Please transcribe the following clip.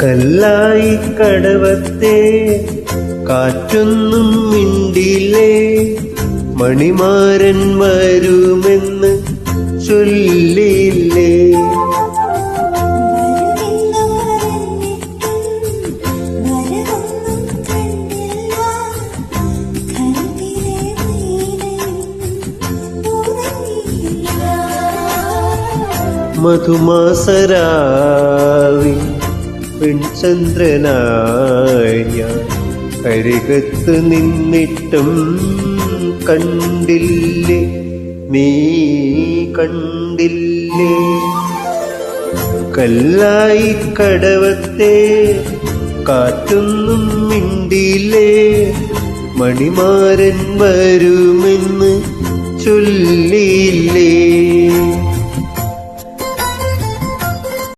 കല്ലായി കടവത്തെ കാറ്റൊന്നും മിണ്ടിലേ മണിമാരൻ വരുമെന്ന് ചൊല്ലിയില്ലേ മധുമാസരാവി പെൺചന്ദ്രനായി ഞാൻ അരികത്ത് നിന്നിട്ടും കണ്ടില്ലേ? നീ കണ്ടില്ലേ? കല്ലായി കടവത്തെ കാറ്റൊന്നും മിണ്ടിയില്ലേ? മണിമാരൻ വരുമെന്ന് ചൊല്ലിയില്ലേ?